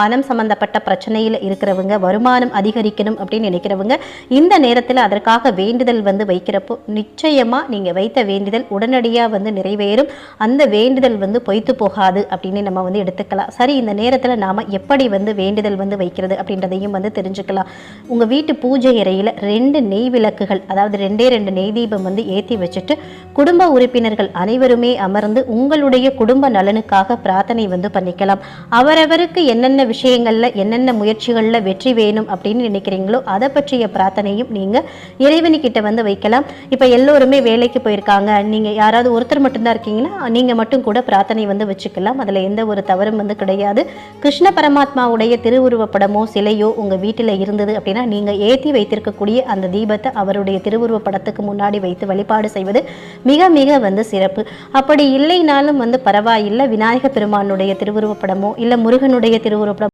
பணம் சம்பந்தப்பட்ட பிரச்சனையில் இருக்கிறவங்க வருமானம் அதிகரிக்கணும் அப்படின்னு நினைக்கிறவங்க இந்த நேரத்தில் அதற்காக வேண்டுதல் வந்து வைக்கிறப்போ நிச்சயமாக நீங்கள் வைத்த வேண்டுதல் உடனடியாக வந்து நிறைவேறும். அந்த வேண்டுதல் வந்து பொய்த்து போகாது அப்படின்னு நம்ம வந்து எடுத்துக்கலாம். சரி இந்த நேரத்தில் நாம் எப்படி வந்து வேண்டுதல் வந்து வைக்கிறது அப்படின்றதையும் வந்து தெரிஞ்சுக்கலாம். உங்கள் வீட்டு பூஜை அறையில் ரெண்டு நெய் விளக்குகள் அதாவது ரெண்டே ரெண்டு நெய் தீபம் வந்து ஏற்றி வச்சுட்டு குடும்ப உறுப்பினர்கள் அனைவருமே அமர்ந்து உங்களுடைய குடும்ப நலனுக்காக பிரார்த்தனை வந்து பண்ணிக்கலாம். அவரவருக்கு என்னென்ன விஷயங்களில் என்னென்ன முயற்சிகளில் வெற்றி வேணும் அப்படின்னு நினைக்கிறீங்களோ அதை பற்றிய பிரார்த்தனையும் நீங்கள் இறைவனுக்கிட்ட வந்து வைக்கலாம். இப்போ எல்லோருமே வேலைக்கு போயிருக்காங்க. நீங்கள் யாராவது ஒருத்தர் மட்டும்தான் இருக்கீங்கன்னா நீங்கள் மட்டும் கூட பிரார்த்தனை வந்து வச்சுக்கலாம். அதில் எந்த ஒரு தவறும் வந்து கிடையாது. கிருஷ்ண பரமாத்மாவுடைய திருவுருவப்படமோ சிலையோ உங்கள் வீட்டில் இருந்தது அப்படின்னா நீங்கள் ஏற்றி வைத்திருக்கக்கூடிய அந்த தீபத்தை அவருடைய திருவுருவப்படத்துக்கு முன்னாடி வைத்து வழிபாடு செய்வது மிக மிக வந்து சிறப்பு. அப்படி இல்லைனாலும் வந்து பரவாயில்லை. விநாயக பெருமானுடைய திருவுருவப்படமோ இல்லை முருகனுடைய திருவுருவப்படம்